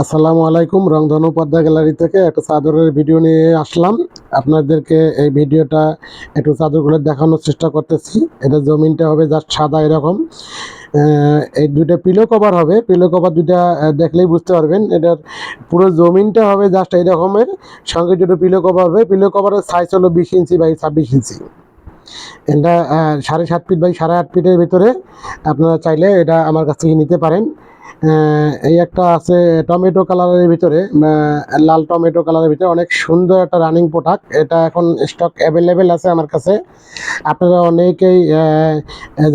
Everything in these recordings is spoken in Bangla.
আসসালামু আলাইকুম, রংধনু পর্দা গ্যালারি থেকে একটা চাদরের ভিডিও নিয়ে আসলাম। আপনাদেরকে এই ভিডিওটা একটু চাদরগুলো দেখানোর চেষ্টা করতেছি। এটা জমিনটা হবে জাস্ট সাদা এরকম। এই দুইটা পিলো কভার হবে। পিলো কভার দুইটা দেখলেই বুঝতে পারবেন। এটার পুরো জমিনটা হবে জাস্ট এই রকমের সঙ্গে দুটো পিলো কভার হবে। পিলো কভারের সাইজ হলো বিশ ইঞ্চি বাই ছাব্বিশ ইঞ্চি। এটা সাড়ে সাত ফিট বাই সাড়ে আট ফিটের ভিতরে আপনারা চাইলে এটা আমার কাছ থেকে নিতে পারেন। এই একটা আছে টমেটো কালারের ভিতরে লাল টমেটো কালারের ভিতরে। অনেক সুন্দর একটা রানিং প্রোডাক্ট এটা এখন স্টক অ্যাভেলেবেল আছে আমার কাছে। আপনারা অনেকেই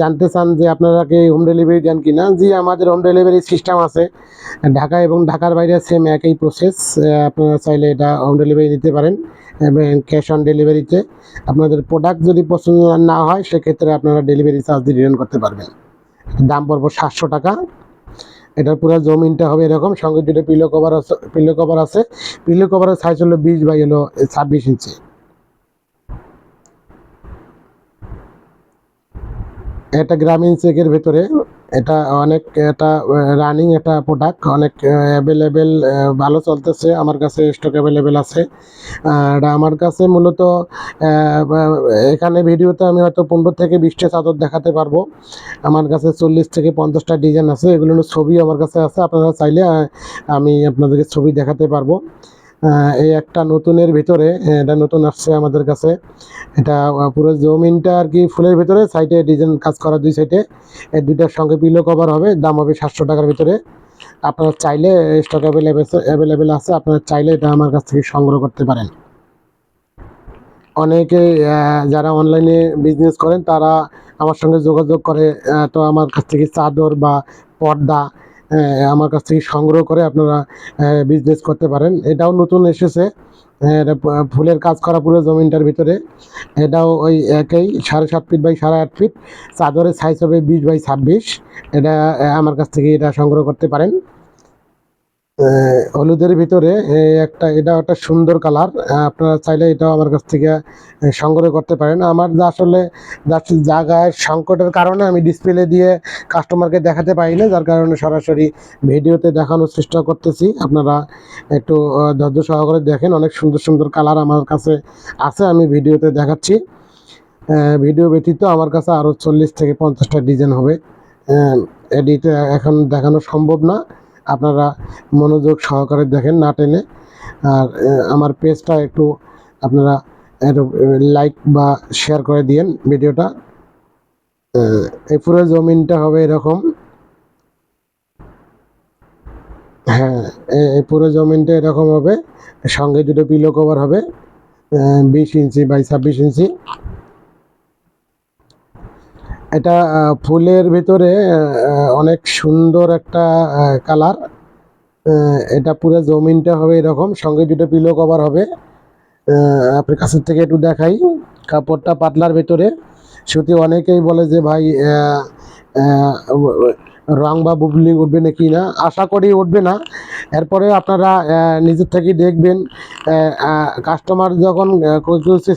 জানতে চান যে আপনারা কি হোম ডেলিভারি দেন কিনা? জি, আমাদের হোম ডেলিভারি সিস্টেম আছে। ঢাকা এবং ঢাকার বাইরে সেম একই প্রসেস আপনারা চাইলে এটা হোম ডেলিভারি দিতে পারেন এবং ক্যাশ অন ডেলিভারিতে আপনাদের প্রোডাক্ট যদি পছন্দ না হয়, সেক্ষেত্রে আপনারা ডেলিভারি চার্জ দিয়ে রিটার্ন করতে পারবেন। দাম পড়ব সাতশো টাকা। এটার পুরো জমিনটা হবে এরকম। সঙ্গে দুটো পিলো কভার আছে পিলো কভার আছে। পিলো কভারের সাইজ হলো বিশ বাই হলো ছাব্বিশ ইঞ্চি। এটা গ্রামীণ চেকের ভেতরে। এটা অনেক, এটা রানিং একটা প্রোডাক্ট অনেক অ্যাভেলেবেল ভালো চলতেছে, আমার কাছে স্টক অ্যাভেলেবেল আছে। আর আমার কাছে মূলত এখানে ভিডিওতে আমি হয়তো পনেরো থেকে বিশটা চাদর দেখাতে পারব। আমার কাছে চল্লিশ থেকে পঞ্চাশটা ডিজাইন আছে, এগুলোর ছবি আমার কাছে আছে, আপনারা চাইলে আমি আপনাদেরকে ছবি দেখাতে পারব। এই একটা নতুনের ভিতরে এটা নতুন আসছে আমাদের কাছে। এটা পুরো জমিনটা আর কি ফুলের ভিতরে সাইডে ডিজাইন কাজ করা দুই সাইডে এই দুইটার সঙ্গে পিলো কভার হবে, দাম হবে সাতশো টাকার ভিতরে। আপনারা চাইলে স্টক অ্যাভেলেবেল আছে আপনারা চাইলে এটা আমার কাছ থেকে সংগ্রহ করতে পারেন। অনেকে যারা অনলাইনে বিজনেস করেন, তারা আমার সঙ্গে যোগাযোগ করে তো আমার কাছ থেকে চাদর বা পর্দা আমার কাছ থেকে সংগ্রহ করে আপনারা বিজনেস করতে পারেন। এটাও নতুন এসেছে। ফুলের কাজ করা পুরো জমিনটার ভিতরে। এটাও ওই একই, সাড়ে সাত ফিট বাই সাড়ে আট ফিট চাদরের সাইজ হবে বিশ বাই ছাব্বিশ। এটা আমার কাছ থেকে এটা সংগ্রহ করতে পারেন। হলুদের ভিতরে একটা, এটা একটা সুন্দর কালার। আপনারা চাইলে এটাও আমার কাছ থেকে সংগ্রহ করতে পারেন। আমার আসলে জায়গায় সংকটের কারণে আমি ডিসপ্লে দিয়ে কাস্টমারকে দেখাতে পারি না যার কারণে সরাসরি ভিডিওতে দেখানোর চেষ্টা করতেছি। আপনারা একটু ধৈর্য সহকারে দেখেন, অনেক সুন্দর সুন্দর কালার আমার কাছে আছে, আমি ভিডিওতে দেখাচ্ছি। ভিডিও ব্যতীত আমার কাছে আরও চল্লিশ থেকে পঞ্চাশটা ডিজাইন হবে। এডিট এখন দেখানো সম্ভব না। আপনারা মনোযোগ সহকারে দেখেন, না টেনে। আর আমার পেজটা একটু আপনারা লাইক বা শেয়ার করে দিয়েন ভিডিওটা। এই পুরো জমিনটা হবে এরকম। হ্যাঁ এই পুরো জমিনটা এরকম হবে। সঙ্গে দুটো পিলো কভার হবে। বিশ ইঞ্চি বাই ছাব্বিশ ইঞ্চি। এটা ফুলের ভিতরে অনেক সুন্দর একটা কালার। এটা পুরো জমিনটা হবে এরকম সঙ্গে দুটো পিলো কভার হবে। আহ, আপনার কাছের থেকে একটু দেখাই। কাপড়টা পাতলার ভিতরে। সত্যি অনেকেই বলে যে ভাই রং বা বুবলি উঠবে নাকি না, আশা করি উঠবে না। এরপরে আপনারা নিজের থেকেই দেখবেন কাস্টমার যখন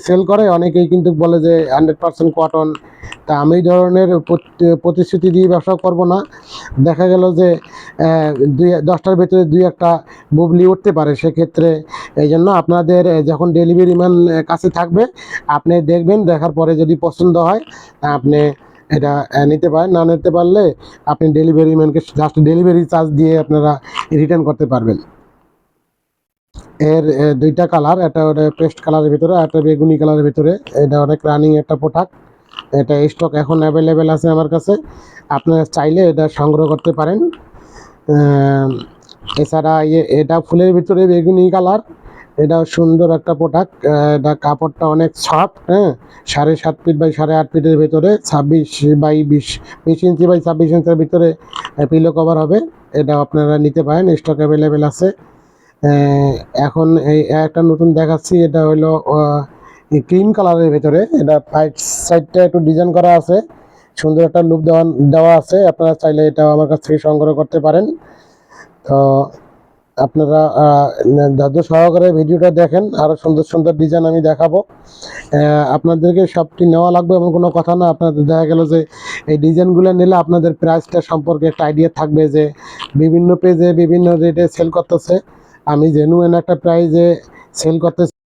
সেল করে, অনেকেই কিন্তু বলে যে হান্ড্রেড পার্সেন্ট কটন তা আমি এই ধরনের প্রতিশ্রুতি দিয়ে ব্যবসা করব না। দেখা গেল যে দুই, দশটার ভিতরে দুই একটা বুবলি উঠতে পারে। সেক্ষেত্রে এই জন্য আপনাদের যখন ডেলিভারি ম্যান কাছে থাকবে, আপনি দেখবেন, দেখার পরে যদি পছন্দ হয় আপনি এটা নিতে পারেন। না নিতে পারলে আপনি ডেলিভারি ম্যানকে জাস্ট ডেলিভারি চার্জ দিয়ে আপনারা রিটার্ন করতে পারবেন। এর দুইটা কালার একটা ওটা পেস্ট কালারের ভিতরে একটা বেগুনি কালারের ভিতরে। এটা অনেক রানিং একটা প্রোডাক্ট এটা স্টক এখন অ্যাভেলেবেল আছে আমার কাছে। আপনারা চাইলে এটা সংগ্রহ করতে পারেন। এছাড়া এটা ফুলের ভিতরে বেগুনি কালার এটাও সুন্দর একটা প্রোডাক্ট এটা কাপড়টা অনেক সফট হ্যাঁ? সাড়ে সাত ফিট বাই সাড়ে আট ফিটের ভিতরে, ছাব্বিশ বাই বিশ বিশ ইঞ্চি বাই ছাব্বিশ ইঞ্চের ভিতরে পিলো কভার হবে। এটা আপনারা নিতে পারেন স্টক অ্যাভেলেবেল আছে। এখন এই একটা নতুন দেখাচ্ছি, এটা হলো ক্রিম কালারের ভিতরে। এটা ফাইট সাইডটা একটু ডিজাইন করা আছে। সুন্দর একটা লুক দেওয়া দেওয়া আছে। আপনারা চাইলে এটা আমার কাছ থেকে সংগ্রহ করতে পারেন। তো আপনারা ধৈর্য সহকারে ভিডিওটা দেখেন, আরও সুন্দর সুন্দর ডিজাইন আমি দেখাবো। আপনাদেরকে সবটি নেওয়া লাগবে এমন কোনো কথা না, আপনাদের দেখা গেল যে এই ডিজাইনগুলো নিলে আপনাদের প্রাইসটা সম্পর্কে একটা আইডিয়া থাকবে যে বিভিন্ন পেজে বিভিন্ন রেটে সেল করতেছে। আমি জেনুইন একটা প্রাইজে সেল করতেছি